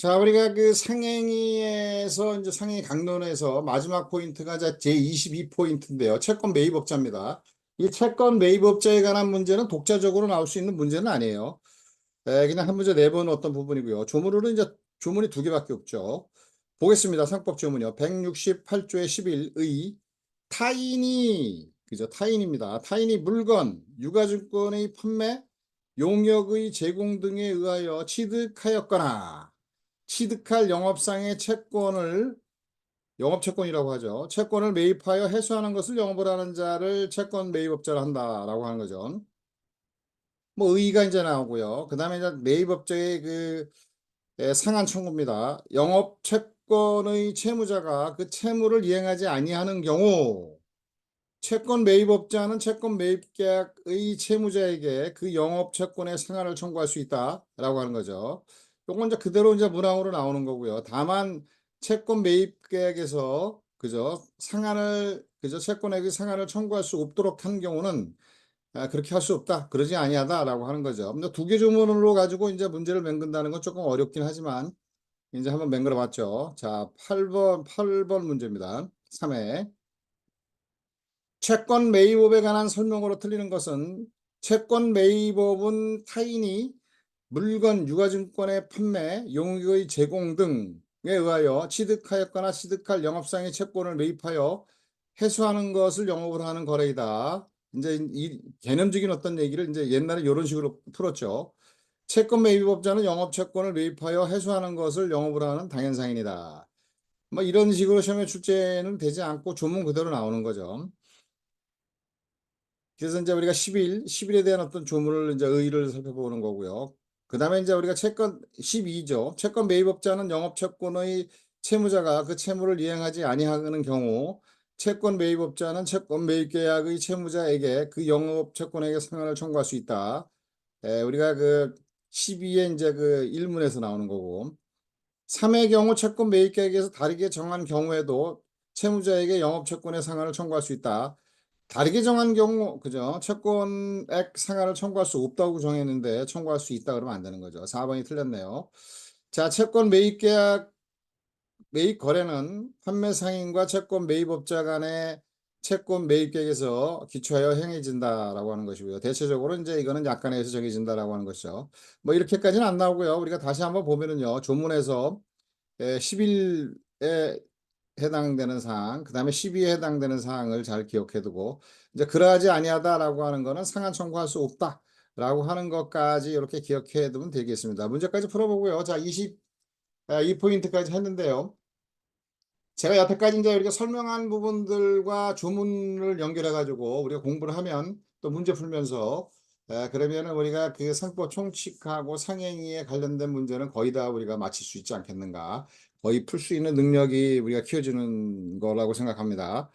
자, 우리가 그 상행위에서 이제 상행위 강론에서 마지막 포인트가 제 22포인트인데요. 채권 매입업자입니다. 이 채권 매입업자에 관한 문제는 독자적으로 나올 수 있는 문제는 아니에요. 에, 그냥 한 문제 내본 어떤 부분이고요. 조문으로는 이제 조문이 두 개밖에 없죠. 보겠습니다. 상법 조문이요. 168조의 11의 타인이 그죠? 타인입니다. 타인이 물건, 유가증권의 판매, 용역의 제공 등에 의하여 취득하였거나 취득할 영업상의 채권을 영업채권이라고 하죠. 채권을 매입하여 해소하는 것을 영업을 하는 자를 채권 매입업자로 한다라고 하는 거죠. 뭐 의의가 이제 나오고요. 그 다음에 매입업자의 그 예, 상한 청구입니다. 영업 채권의 채무자가 그 채무를 이행하지 아니하는 경우 채권 매입업자는 채권 매입계약의 채무자에게 그 영업 채권의 상한을 청구할 수 있다라고 하는 거죠. 요건 이제 그대로 이제 문항으로 나오는 거고요. 다만 채권 매입 계약에서 그죠 상한을 그죠 채권액의 상한을 청구할 수 없도록 한 경우는 아, 그렇게 할 수 없다. 그러지 아니하다라고 하는 거죠. 두개 조문으로 가지고 이제 문제를 맹근다는 건 조금 어렵긴 하지만 이제 한번 맹글어 봤죠. 자, 8번 8번 문제입니다. 3회 채권 매입업에 관한 설명으로 틀리는 것은 채권 매입업은 타인이 물건, 유가증권의 판매, 용익의 제공 등에 의하여 취득하였거나 취득할 영업상의 채권을 매입하여 해소하는 것을 영업을 하는 거래이다. 이제 이 개념적인 어떤 얘기를 이제 옛날에 이런 식으로 풀었죠. 채권 매입업자는 영업채권을 매입하여 해소하는 것을 영업을 하는 당연상인이다. 뭐 이런 식으로 시험에 출제는 되지 않고 조문 그대로 나오는 거죠. 그래서 이제 우리가 11, 11에 대한 어떤 조문을 이제 의의를 살펴보는 거고요. 그 다음에 이제 우리가 채권 12죠. 채권 매입업자는 영업채권의 채무자가 그 채무를 이행하지 아니하는 경우 채권 매입업자는 채권 매입계약의 채무자에게 그 영업채권에게 상한을 청구할 수 있다. 에, 우리가 그 12에 이제 그 1문에서 나오는 거고 3의 경우 채권 매입계약에서 다르게 정한 경우에도 채무자에게 영업채권의 상한을 청구할 수 있다. 다르게 정한 경우 그죠? 채권액 상한을 청구할 수 없다고 정했는데 청구할 수 있다 그러면 안 되는 거죠. 4번이 틀렸네요. 자, 채권 매입 계약 매입 거래는 판매 상인과 채권 매입업자 간의 채권 매입 계획에서 기초하여 행해진다라고 하는 것이고요. 대체적으로 이제 이거는 약관에서 정해진다라고 하는 것이죠. 뭐 이렇게까지는 안 나오고요. 우리가 다시 한번 보면은요. 조문에서 10일에 해당되는 사항, 그 다음에 12에 해당되는 사항을 잘 기억해 두고, 이제 그러하지 아니하다라고 하는 거는 상한 청구할 수 없다. 라고 하는 것까지 이렇게 기억해 두면 되겠습니다. 문제까지 풀어보고요. 자, 20, 아, 이 포인트까지 했는데요. 제가 여태까지 이제 우리가 설명한 부분들과 조문을 연결해 가지고 우리가 공부를 하면 또 문제 풀면서 에, 그러면은 우리가 그 상법 총칙하고 상행위에 관련된 문제는 거의 다 우리가 마칠 수 있지 않겠는가. 거의 풀 수 있는 능력이 우리가 키워주는 거라고 생각합니다.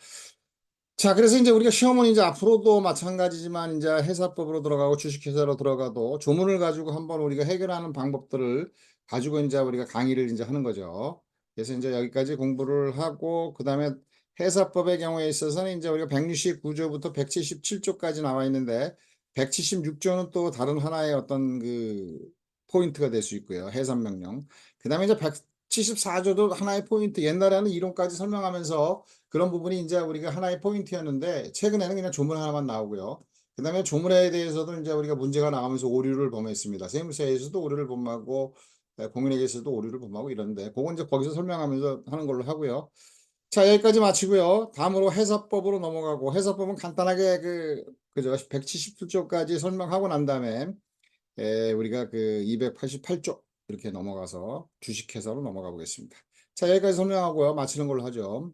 자, 그래서 이제 우리가 시험은 이제 앞으로도 마찬가지지만 이제 회사법으로 들어가고 주식회사로 들어가도 조문을 가지고 한번 우리가 해결하는 방법들을 가지고 이제 우리가 강의를 이제 하는 거죠. 그래서 이제 여기까지 공부를 하고 그다음에 회사법의 경우에 있어서는 이제 우리가 169조부터 177조까지 나와 있는데 176조는 또 다른 하나의 어떤 그 포인트가 될 수 있고요. 해산 명령. 그다음에 이제 174조도 하나의 포인트. 옛날에는 이론까지 설명하면서 그런 부분이 이제 우리가 하나의 포인트였는데 최근에는 그냥 조문 하나만 나오고요. 그다음에 조문에 대해서도 이제 우리가 문제가 나오면서 오류를 범했습니다. 세무서에서도 오류를 범하고 네, 공인에게서도 오류를 범하고 이런데 그건 이제 거기서 설명하면서 하는 걸로 하고요. 자 여기까지 마치고요. 다음으로 해사법으로 넘어가고 해사법은 간단하게 그 그죠 177조까지 설명하고 난 다음에 에, 우리가 그 288조 이렇게 넘어가서 주식회사로 넘어가 보겠습니다. 자 여기까지 설명하고요. 마치는 걸로 하죠.